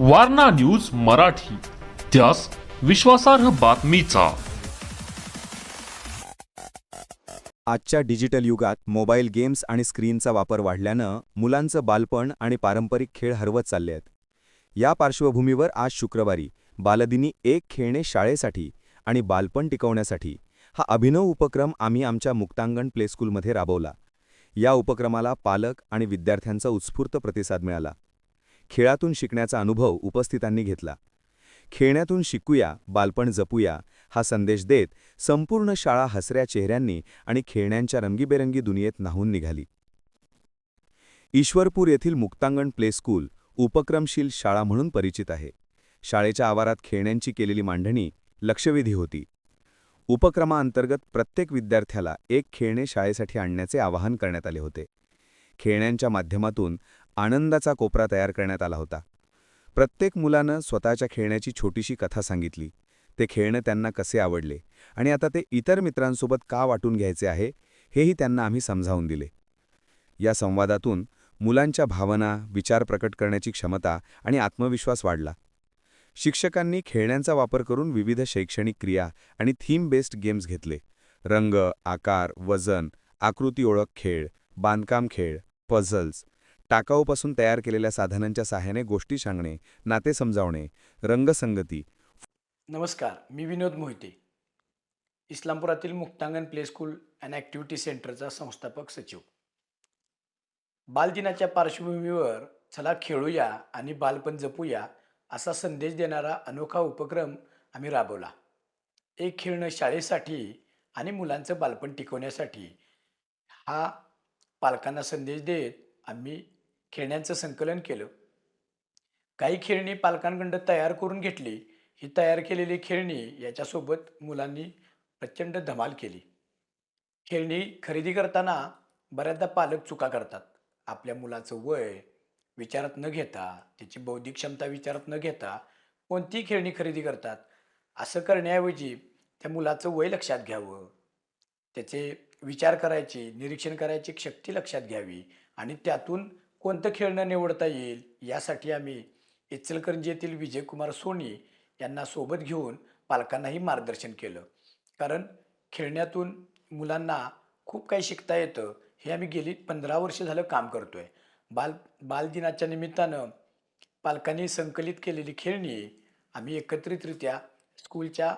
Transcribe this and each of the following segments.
Warna news Marathi त्यास विश्वासार्ह बातमीचा. आजच्या डिजिटल युगात मोबाईल गेम्स आणि स्क्रीनचा वापर वाढल्यानं मुलांचं बालपण आणि पारंपरिक खेळ हरवत चालले आहेत. या पार्श्वभूमीवर आज शुक्रवारी बालदिनी एक खेळणे शाळेसाठी आणि बालपण टिकवण्यासाठी हा अभिनव उपक्रम आम्ही आमच्या मुक्तांगण प्लेस्कूलमध्ये राबवला. या उपक्रमाला पालक आणि विद्यार्थ्यांचा उत्स्फूर्त प्रतिसाद मिळाला. खेळातून शिकण्याचा अनुभव उपस्थितांनी घेतला. खेळण्यातून शिकूया बालपण जपूया हा संदेश देत संपूर्ण शाळा हसऱ्या चेहऱ्यांनी आणि खेळण्यांच्या रंगीबेरंगी दुनियेत न्हावून निघाली. ईश्वरपूर येथील मुक्तांगण प्ले स्कूल उपक्रमशील शाळा म्हणून परिचित आहे. शाळेच्या आवारात खेळण्यांची केलेली मांडणी लक्षवेधी होती. उपक्रमाअंतर्गत प्रत्येक विद्यार्थ्याला एक खेळणे शाळेसाठी आणण्याचे आवाहन करण्यात आले होते. खेळण्यांच्या माध्यमातून आनंदाचा कोपरा तयार करण्यात आला होता. प्रत्येक मुलानं स्वतःच्या खेळण्याची छोटीशी कथा सांगितली. ते खेळणं त्यांना कसे आवडले आणि आता ते इतर मित्रांसोबत का वाटून घ्यायचे आहे हेही त्यांना आम्ही समजावून दिले. या संवादातून मुलांच्या भावना विचार प्रकट करण्याची क्षमता आणि आत्मविश्वास वाढला. शिक्षकांनी खेळण्यांचा वापर करून विविध शैक्षणिक क्रिया आणि थीम बेस्ड गेम्स घेतले. रंग आकार वजन आकृती ओळख खेळ बांधकाम खेळ पझल्स टाकाऊपासून तयार केलेल्या साधनांच्या सहाय्याने गोष्टी सांगणे नाते समजावणे रंगसंगती. नमस्कार मी Vinod Mohite. इस्लामपुरातील Muktangan play school and activity सेंटरचा संस्थापक सचिव. बालदिनाच्या पार्श्वभूमीवर चला खेळूया आणि बालपण जपूया असा संदेश देणारा अनोखा उपक्रम आम्ही राबवला. एक खेळणं शाळेसाठी आणि मुलांचं बालपण टिकवण्यासाठी हा पालकांना संदेश देत आम्ही खेळण्यांचं संकलन केलं. काही खेळणी पालकांकडं तयार करून घेतली. ही तयार केलेली खेळणी याच्यासोबत मुलांनी प्रचंड धमाल केली. खेळणी खरेदी करताना बऱ्याचदा पालक चुका करतात. आपल्या मुलाचं वय विचारात न घेता त्याची बौद्धिक क्षमता विचारात न घेता कोणतीही खेळणी खरेदी करतात? असं करण्याऐवजी त्या मुलाचं वय लक्षात घ्यावं. त्याचे विचार करायची निरीक्षण करायची शक्ती लक्षात घ्यावी आणि त्यातून कोणतं खेळणं निवडता येईल यासाठी आम्ही इचलकरंजी येथील विजयकुमार सोनी यांना सोबत घेऊन पालकांनाही मार्गदर्शन केलं. कारण खेळण्यातून मुलांना खूप काही शिकता येतं. हे आम्ही गेली पंधरा वर्ष झालं काम करतो आहे बाल बालदिनाच्या निमित्तानं पालकांनी संकलित केलेली खेळणी आम्ही एकत्रितरित्या स्कूलच्या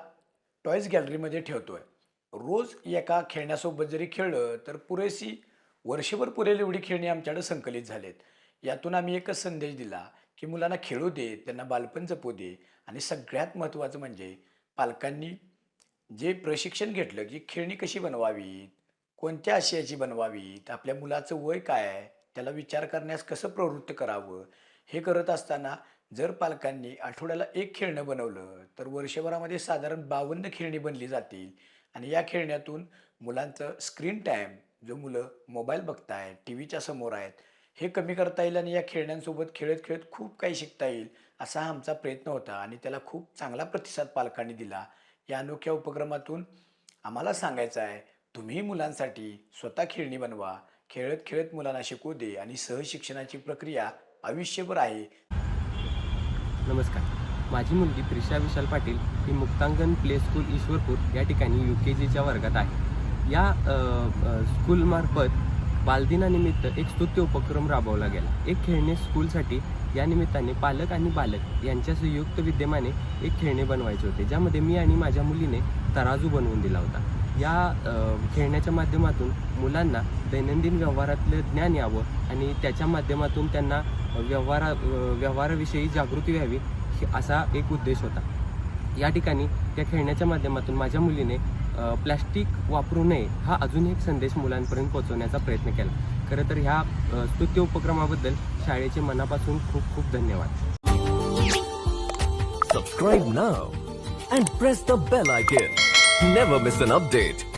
टॉयज गॅलरीमध्ये ठेवतो आहे रोज एका खेळण्यासोबत जरी खेळलं तर पुरेशी वर्षभर पुरेल एवढी खेळणी आमच्याकडे संकलित झालेत. यातून आम्ही एकच संदेश दिला की मुलांना खेळू दे त्यांना बालपण जपू दे. आणि सगळ्यात महत्त्वाचं म्हणजे पालकांनी जे प्रशिक्षण घेतलं की खेळणी कशी बनवावीत कोणत्या आशयाची बनवावीत आपल्या मुलाचं वय काय आहे त्याला विचार करण्यास कसं प्रवृत्त करावं हे करत असताना जर पालकांनी आठवड्याला एक खेळणं बनवलं तर वर्षभरामध्ये साधारण बावन्न खेळणी बनली जातील. आणि या खेळण्यातून मुलांचं स्क्रीन टाईम जो मुलं मोबाईल बघतायत टी व्हीच्या समोर आहेत हे कमी करता येईल आणि या खेळण्यांसोबत खेळत खेळत खूप काही शिकता येईल असा आमचा प्रयत्न होता आणि त्याला खूप चांगला प्रतिसाद पालकांनी दिला. या अनोख्या उपक्रमातून आम्हाला सांगायचं आहे तुम्ही मुलांसाठी स्वतः खेळणी बनवा खेळत खेळत मुलांना शिकू दे आणि सहशिक्षणाची प्रक्रिया आयुष्यभर आहे. नमस्कार. माझी मुलगी प्रिशा विशाल पाटील ही मुक्तांगण प्ले स्कूल ईश्वरपूर या ठिकाणी यू के जीच्या वर्गात आहे. या स्कूलमार्फत बालदिनानिमित्त एक स्तुत्य उपक्रम राबवला गेला. एक खेळणे स्कूलसाठी या निमित्ताने पालक आणि बालक यांच्या संयुक्त विद्यमाने एक खेळणे बनवायचे होते ज्यामध्ये मी आणि माझ्या मुलीने तराजू बनवून दिला होता. या खेळण्याच्या माध्यमातून मुलांना दैनंदिन व्यवहारातलं ज्ञान यावं आणि त्याच्या माध्यमातून त्यांना व्यवहारा व्यवहाराविषयी जागृती व्हावी असा एक उद्देश होता. या ठिकाणी त्या खेळण्याच्या माध्यमातून माझ्या मुलीने प्लॅस्टिक वापरू नये हा अजून एक संदेश मुलांपर्यंत पोहोचवण्याचा प्रयत्न केला. खरं तर ह्या स्तुत्य उपक्रमाबद्दल शाळेचे मनापासून खूप खूप धन्यवाद. Subscribe now and press the bell icon never miss an update